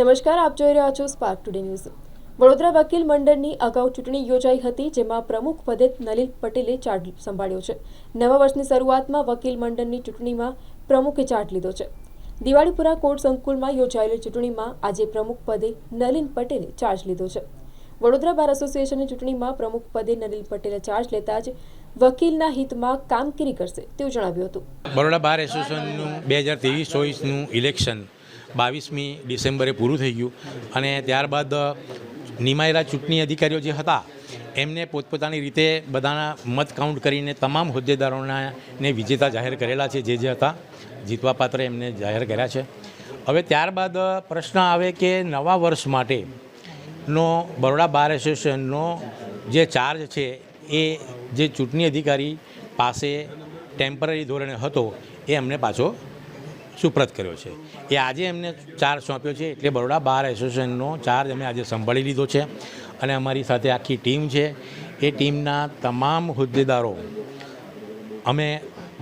નમસ્કાર, આપ જોઈ રહ્યા છો સ્પાર્ક ટુડે ન્યૂઝ વડોદરા વકીલ મંડળની અગાઉ ચૂંટણી યોજાઈ હતી, જેમાં પ્રમુખ પદે નલિન પટેલે ચાર્જ સંભાળ્યો છે. નવા વર્ષની શરૂઆતમાં વકીલ મંડળની ચૂંટણીમાં પ્રમુખે ચાર્જ લીધો છે. દિવાળીપુરા કોર્ટ સંકુલમાં યોજાયેલી ચૂંટણીમાં આજે પ્રમુખ પદે નલિન પટેલે ચાર્જ લીધો છે. વડોદરા બાર એસોસિએશનની ચૂંટણીમાં પ્રમુખ પદે નલિન પટેલે ચાર્જ લેતા જ વકીલના હિતમાં કામગીરી કરશે તેવું જણાવ્યું હતું. બરોડા બાર એસોસિએશનનું બે હજાર ચોવીસનું ઇલેક્શન બાવીસમી ડિસેમ્બરે પૂરું થઈ ગયું. અને ત્યારબાદ નિમાયેલા ચૂંટણી અધિકારીઓ જે હતા, એમને પોતપોતાની રીતે બધાના મત કાઉન્ટ કરીને તમામ હોદ્દેદારોના ને વિજેતા જાહેર કરેલા છે, જે જે હતા, જીતવા પાત્ર એમને જાહેર કર્યા છે. હવે ત્યારબાદ પ્રશ્ન આવે કે નવા વર્ષ માટેનો બરોડા બાર એસોસિએશનનો જે ચાર્જ છે, એ જે ચૂંટણી અધિકારી પાસે ટેમ્પરરી ધોરણે હતો, એ અમને પાછો સુપ્રત કર્યો છે. એ આજે એમને ચાર્જ સોંપ્યો છે એટલે બરોડા બાર એસોસિએશનનો ચાર્જ અમે આજે સંભાળી લીધો છે અને અમારી સાથે આખી ટીમ છે. એ ટીમના તમામ હોદ્દેદારો અમે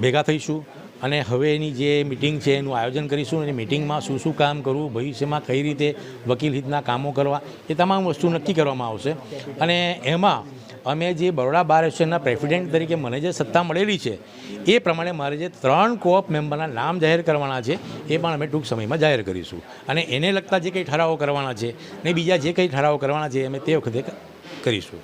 ભેગા થઈશું. અને હવે એની જે મિટિંગ છે, એનું આયોજન કરીશું અને મિટિંગમાં શું શું કામ કરવું, ભવિષ્યમાં કઈ રીતે વકીલ હિતના કામો કરવા, એ તમામ વસ્તુ નક્કી કરવામાં આવશે. અને એમાં અમે જે બરોડા બાર એસોસિએશનના પ્રેસિડેન્ટ તરીકે મને જે સત્તા મળેલી છે, એ પ્રમાણે મારે જે ત્રણ કોઓપ મેમ્બરના નામ જાહેર કરવાના છે, એ પણ અમે ટૂંક સમયમાં જાહેર કરીશું. અને એને લગતા જે કંઈ ઠરાવો કરવાના છે ને બીજા જે કંઈ ઠરાવો કરવાના છે, અમે તે વખતે કરીશું.